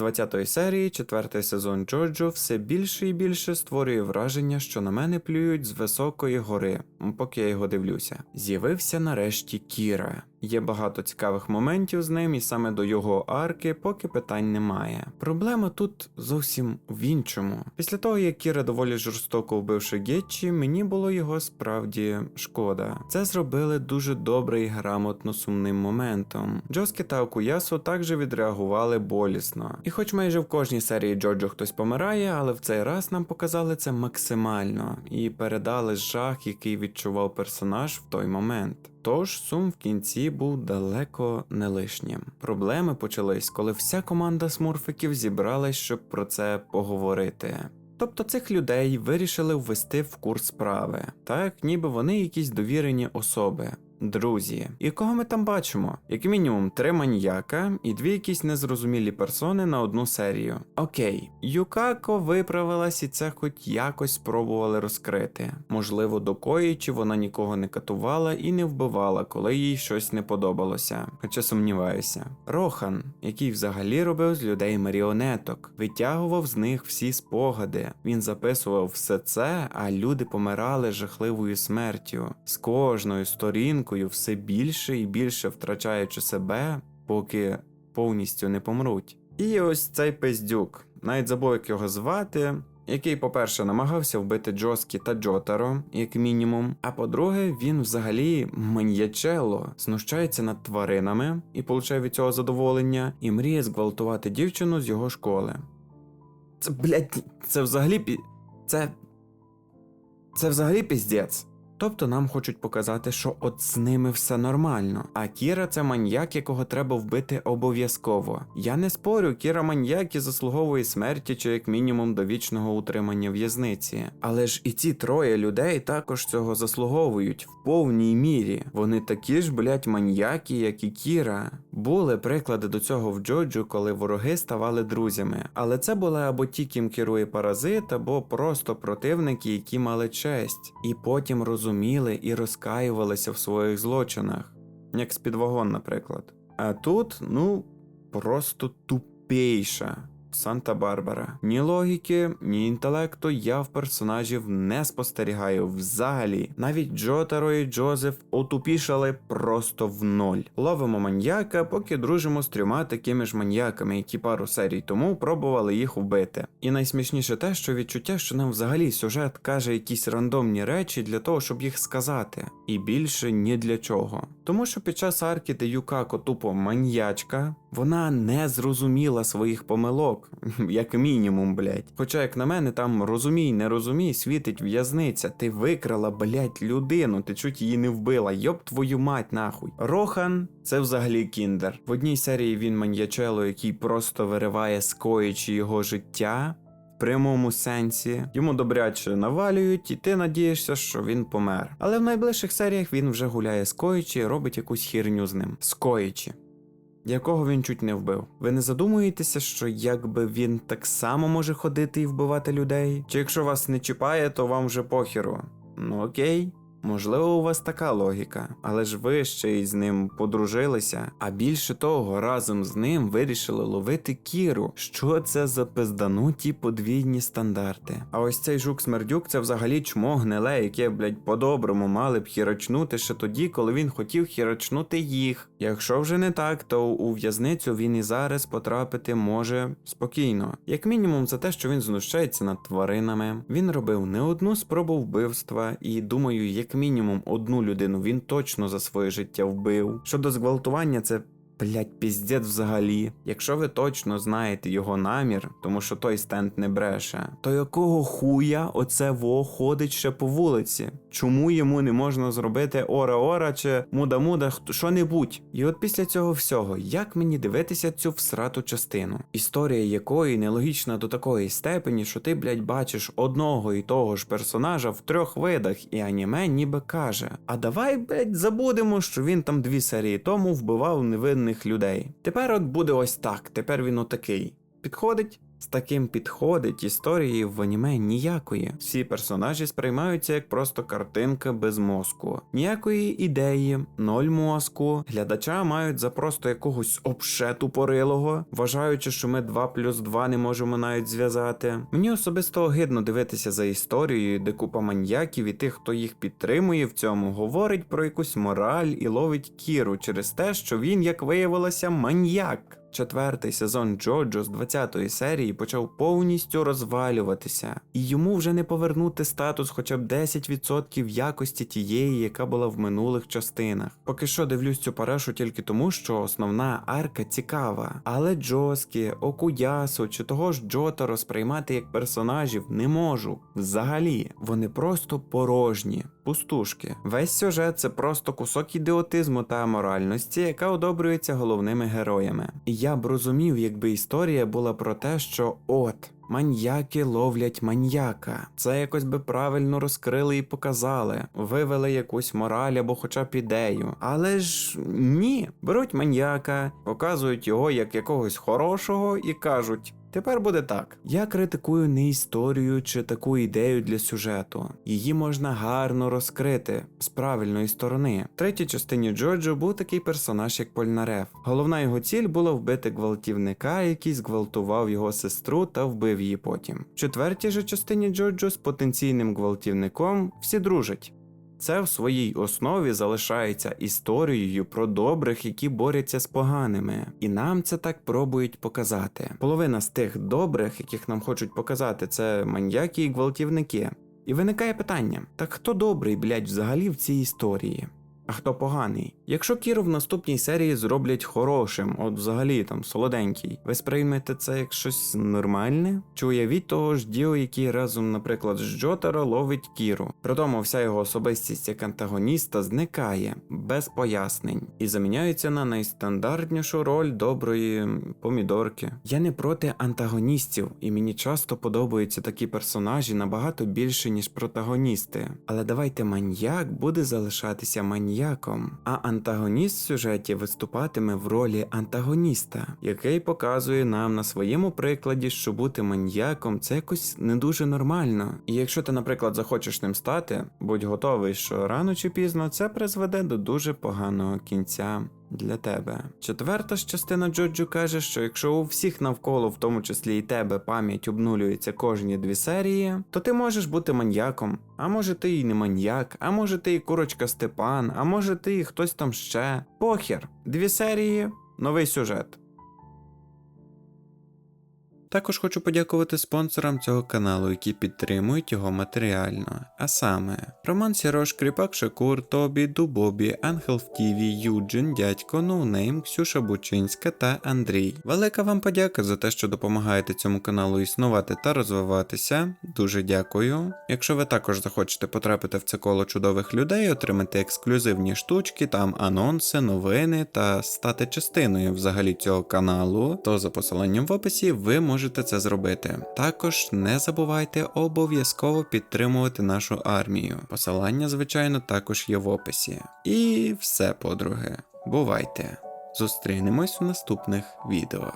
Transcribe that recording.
20-ї серії четвертий сезон Джоджо все більше і більше створює враження, що на мене плюють з високої гори, поки я його дивлюся. З'явився нарешті Кіра. Є багато цікавих моментів з ним, і саме до його арки поки питань немає. Проблема тут зовсім в іншому. Після того, як Кіра доволі жорстоко вбивши Гетчі, мені було його справді шкода. Це зробили дуже добре і грамотно сумним моментом. Джоскі та Окуясу також відреагували болісно. І хоч майже в кожній серії Джоджо хтось помирає, але в цей раз нам показали це максимально і передали жах, який відчував персонаж в той момент. Тож сум в кінці був далеко не лишнім. Проблеми почались, коли вся команда смурфиків зібралась, щоб про це поговорити. Тобто цих людей вирішили ввести в курс справи, так ніби вони якісь довірені особи. Друзі, і кого ми там бачимо? Як мінімум три маніяка і дві якісь незрозумілі персони на одну серію. Окей, Юкако виправилась і це хоч якось спробували розкрити. Можливо, докоїчи вона нікого не катувала і не вбивала, коли їй щось не подобалося. Хоча сумніваюся. Рохан, який взагалі робив з людей маріонеток, витягував з них всі спогади. Він записував все це, а люди помирали жахливою смертю. З кожною сторінкою все більше і більше втрачаючи себе, поки повністю не помруть. І ось цей пиздюк, навіть забув, як його звати. Який, по-перше, намагався вбити Джоскі та Джотаро, як мінімум. А по-друге, він взагалі маньячело знущається над тваринами і получає від цього задоволення, і мріє зґвалтувати дівчину з його школи. Це, блядь, це взагалі пі... Це. Це взагалі піздець. Тобто нам хочуть показати, що от з ними все нормально. А Кіра це маньяк, якого треба вбити обов'язково. Я не спорю, Кіра маньяк і заслуговує смерті чи як мінімум довічного утримання в'язниці. Але ж і ці троє людей також цього заслуговують в повній мірі. Вони такі ж, блять, маньяки, як і Кіра. Були приклади до цього в Джоджу, коли вороги ставали друзями. Але це були або ті, ким керує паразит, або просто противники, які мали честь, і потім розуміли і розкаювалися в своїх злочинах, як спідвагон, наприклад. А тут, ну, просто тупейша. Санта-Барбара. Ні логіки, ні інтелекту я в персонажів не спостерігаю взагалі. Навіть Джотаро і Джозеф отупішали просто в ноль. Ловимо маньяка, поки дружимо з трьома такими ж маньяками, які пару серій тому пробували їх вбити. І найсмішніше те, що відчуття, що нам взагалі сюжет каже якісь рандомні речі для того, щоб їх сказати, і більше ні для чого. Тому що під час арки, де Юкако тупо маньячка, вона не зрозуміла своїх помилок, як мінімум, блять. Хоча, як на мене, там розумій, не розумій, світить в'язниця. Ти викрала, блять, людину, ти чуть її не вбила. Йоб твою мать, нахуй. Рохан це взагалі кіндер. В одній серії він маньячело, який просто вириває скоючи його життя. Прямому сенсі йому добряче навалюють, і ти надієшся, що він помер. Але в найближчих серіях він вже гуляє скоючи і робить якусь хірню з ним. Скоючи якого він чуть не вбив. Ви не задумуєтеся, що якби він так само може ходити і вбивати людей? Чи якщо вас не чіпає, то вам вже похеру? Ну окей. Можливо, у вас така логіка, але ж ви ще й з ним подружилися, а більше того, разом з ним вирішили ловити Кіру. Що це за пиздануті подвійні стандарти? А ось цей жук смердюк це взагалі чмо гниле, яке, блядь, по-доброму мали б хірочнути ще тоді, коли він хотів хірочнути їх. Якщо вже не так, то у в'язницю він і зараз потрапити може спокійно. Як мінімум, за те, що він знущається над тваринами. Він робив не одну спробу вбивства, і думаю, як мінімум одну людину він точно за своє життя вбив. Щодо зґвалтування, це. Блять, піздець взагалі. Якщо ви точно знаєте його намір, тому що той стенд не бреше, то якого хуя оце во ходить ще по вулиці? Чому йому не можна зробити ора-ора чи муда-муда що-небудь? І от після цього всього, як мені дивитися цю всрату частину, історія якої нелогічна до такої степені, що ти, блять, бачиш одного і того ж персонажа в трьох видах, і аніме ніби каже: А давай, блять, забудемо, що він там дві серії тому вбивав невинних людей. Тепер от буде ось так, тепер він отакий. Підходить? З таким підходить історії в аніме ніякої. Всі персонажі сприймаються як просто картинка без мозку. Ніякої ідеї, ноль мозку. Глядача мають за просто якогось обшету порилого, вважаючи, що ми 2 плюс 2 не можемо навіть зв'язати. Мені особисто огидно дивитися за історією, де купа маньяків і тих, хто їх підтримує в цьому, говорить про якусь мораль і ловить кіру через те, що він, як виявилося, маньяк. Четвертий сезон Джоджо з 20-ї серії почав повністю розвалюватися, і йому вже не повернути статус хоча б 10% якості тієї, яка була в минулих частинах. Поки що дивлюсь цю парашу тільки тому, що основна арка цікава, але Джоскі, Окуясу чи того ж Джотаро сприймати як персонажів не можу. Взагалі, вони просто порожні. Пустушки. Весь сюжет це просто кусок ідіотизму та моральності, яка одобрюється головними героями. І я б розумів, якби історія була про те, що от. Маньяки ловлять маньяка. Це якось би правильно розкрили і показали, вивели якусь мораль або хоча б ідею. Але ж ні, беруть маньяка, показують його як якогось хорошого і кажуть. Тепер буде так. Я критикую не історію чи таку ідею для сюжету. Її можна гарно розкрити з правильної сторони. В третій частині Джоджо був такий персонаж, як Польнарев. Головна його ціль була вбити гвалтівника, який зґвалтував його сестру та вбив її потім. В четвертій же частині Джоджо з потенційним гвалтівником всі дружать. Це в своїй основі залишається історією про добрих, які борються з поганими, і нам це так пробують показати. Половина з тих добрих, яких нам хочуть показати, це маньяки і гвалтівники. І виникає питання: так хто добрий, блядь, взагалі в цій історії? А хто поганий? Якщо Кіру в наступній серії зроблять хорошим, от взагалі там солоденький, ви сприймете це як щось нормальне? Чи уявіть того ж Діо, який разом, наприклад, з Джотаро ловить Кіру. При тому вся його особистість як антагоніста зникає без пояснень і заміняється на найстандартнішу роль доброї помідорки. Я не проти антагоністів, і мені часто подобаються такі персонажі набагато більше, ніж протагоністи. Але давайте маньяк буде залишатися маньяком, а антагоніст в сюжеті виступатиме в ролі антагоніста, який показує нам на своєму прикладі, що бути маньяком це якось не дуже нормально. І якщо ти, наприклад, захочеш ним стати, будь готовий, що рано чи пізно це призведе до дуже поганого кінця. Для тебе. Четверта ж частина Джоджо каже, що якщо у всіх навколо, в тому числі і тебе, пам'ять обнулюється кожні дві серії, то ти можеш бути маньяком. А може ти і не маньяк, а може ти і курочка Степан, а може ти і хтось там ще. Похер. Дві серії, новий сюжет. Також хочу подякувати спонсорам цього каналу, які підтримують його матеріально. А саме Роман Сірош, Кріпак Шакур, Тобі, Дубобі, Ангел в Тіві, Юджин, Дядько, Ноунейм, Ксюша Бучинська та Андрій. Велика вам подяка за те, що допомагаєте цьому каналу існувати та розвиватися. Дуже дякую. Якщо ви також захочете потрапити в це коло чудових людей, отримати ексклюзивні штучки, там анонси, новини та стати частиною взагалі цього каналу, то за посиланням в описі ви можете це зробити. Також не забувайте обов'язково підтримувати нашу армію. Посилання, звичайно, також є в описі. І все, подруги. Бувайте! Зустрінемось у наступних відео.